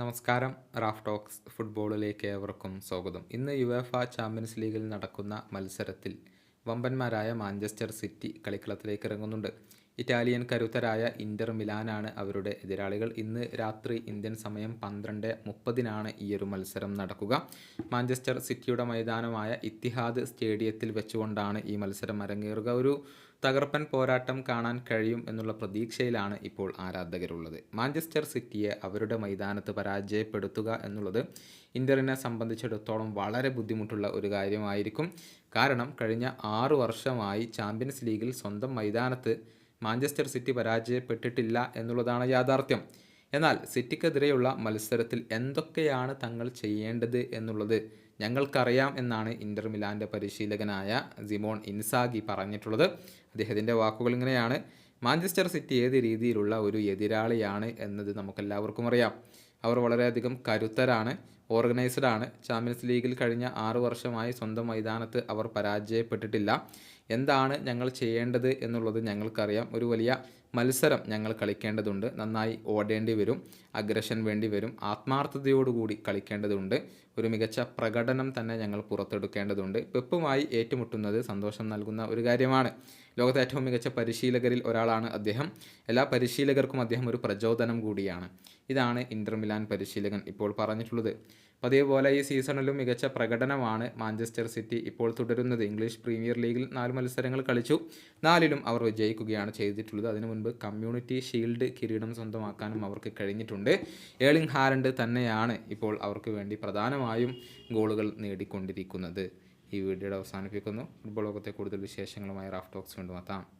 നമസ്കാരം Raf talks ഫുട്ബോളിലേക്ക് ഏവർക്കും സ്വാഗതം. ഇന്ന് യുഎഫ ചാമ്പ്യൻസ് ലീഗിൽ നടക്കുന്ന മത്സരത്തിൽ വമ്പന്മാരായ മാഞ്ചസ്റ്റർ സിറ്റി കളിക്കളത്തിലേക്ക് ഇറങ്ങുന്നുണ്ട്. ഇറ്റാലിയൻ കരുത്തരായ ഇന്റർ മിലാനാണ് അവരുടെ എതിരാളികൾ. ഇന്ന് രാത്രി ഇന്ത്യൻ സമയം പന്ത്രണ്ട് മുപ്പതിനാണ് ഈ ഒരു മത്സരം നടക്കുക. മാഞ്ചസ്റ്റർ സിറ്റിയുടെ മൈതാനമായ ഇത്തിഹാദ് സ്റ്റേഡിയത്തിൽ വെച്ചുകൊണ്ടാണ് ഈ മത്സരം അരങ്ങേറുക. ഒരു തകർപ്പൻ പോരാട്ടം കാണാൻ കഴിയും എന്നുള്ള പ്രതീക്ഷയിലാണ് ഇപ്പോൾ ആരാധകരുള്ളത്. മാഞ്ചസ്റ്റർ സിറ്റിയെ അവരുടെ മൈതാനത്ത് പരാജയപ്പെടുത്തുക എന്നുള്ളത് ഇന്ററിനെ സംബന്ധിച്ചിടത്തോളം വളരെ ബുദ്ധിമുട്ടുള്ള ഒരു കാര്യമായിരിക്കും. കാരണം കഴിഞ്ഞ ആറു വർഷമായി ചാമ്പ്യൻസ് ലീഗിൽ സ്വന്തം മൈതാനത്ത് മാഞ്ചസ്റ്റർ സിറ്റി പരാജയപ്പെട്ടിട്ടില്ല എന്നുള്ളതാണ് യാഥാർത്ഥ്യം. എന്നാൽ സിറ്റിക്കെതിരെയുള്ള മത്സരത്തിൽ എന്തൊക്കെയാണ് തങ്ങൾ ചെയ്യേണ്ടത് എന്നുള്ളത് ഞങ്ങൾക്കറിയാം എന്നാണ് ഇന്റർ മിലാന്റെ പരിശീലകനായ സിമോൺ ഇൻസാഗി പറഞ്ഞിട്ടുള്ളത്. അദ്ദേഹത്തിന്റെ വാക്കുകൾ ഇങ്ങനെയാണ്. മാഞ്ചസ്റ്റർ സിറ്റി ഏത് രീതിയിലുള്ള ഒരു എതിരാളിയാണ് എന്നത് നമുക്കെല്ലാവർക്കും അറിയാം. അവർ വളരെയധികം കരുത്തരാണ്. ഓർഗനൈസ്ഡ് ആണ്. ചാമ്പ്യൻസ് ലീഗിൽ കഴിഞ്ഞ ആറു വർഷമായി സ്വന്തം മൈതാനത്ത് അവർ പരാജയപ്പെട്ടിട്ടില്ല. എന്താണ് ഞങ്ങൾ ചെയ്യേണ്ടത് എന്നുള്ളത് ഞങ്ങൾക്കറിയാം. ഒരു വലിയ മത്സരം ഞങ്ങൾ കളിക്കേണ്ടതുണ്ട്. നന്നായി ഓടേണ്ടി വരും. അഗ്രഷൻ വേണ്ടി വരും. ആത്മാർത്ഥതയോടുകൂടി കളിക്കേണ്ടതുണ്ട്. ഒരു മികച്ച പ്രകടനം തന്നെ ഞങ്ങൾ പുറത്തെടുക്കേണ്ടതുണ്ട്. പെപ്പുമായി ഏറ്റുമുട്ടുന്നത് സന്തോഷം നൽകുന്ന ഒരു കാര്യമാണ്. ലോകത്തെ ഏറ്റവും മികച്ച പരിശീലകരിൽ ഒരാളാണ് അദ്ദേഹം. എല്ലാ പരിശീലകർക്കും അദ്ദേഹം ഒരു പ്രചോദനം കൂടിയാണ്. ഇതാണ് ഇന്റർ മിലാൻ പരിശീലകൻ ഇപ്പോൾ പറഞ്ഞിട്ടുള്ളത്. അതേപോലെ ഈ സീസണിലും മികച്ച പ്രകടനമാണ് മാഞ്ചസ്റ്റർ സിറ്റി ഇപ്പോൾ തുടരുന്നത്. ഇംഗ്ലീഷ് പ്രീമിയർ ലീഗിൽ നാല് മത്സരങ്ങൾ കളിച്ചു. നാലിലും അവർ വിജയിക്കുകയാണ് ചെയ്തിട്ടുള്ളത്. അതിനു മുൻപ് കമ്മ്യൂണിറ്റി ഷീൽഡ് കിരീടം സ്വന്തമാക്കാനും അവർക്ക് കഴിഞ്ഞിട്ടുണ്ട്. ഏളിംഗ് ഹാരൻഡ് തന്നെയാണ് ഇപ്പോൾ അവർക്ക് വേണ്ടി പ്രധാനമായും ഗോളുകൾ നേടിക്കൊണ്ടിരിക്കുന്നത്. ഈ വീഡിയോയുടെ അവസാനിപ്പിക്കുന്നു. ഫുട്ബോൾ ലോകത്തെ കൂടുതൽ വിശേഷങ്ങളുമായി റാഫ് ടോക്സ് കൊണ്ടുമെത്താം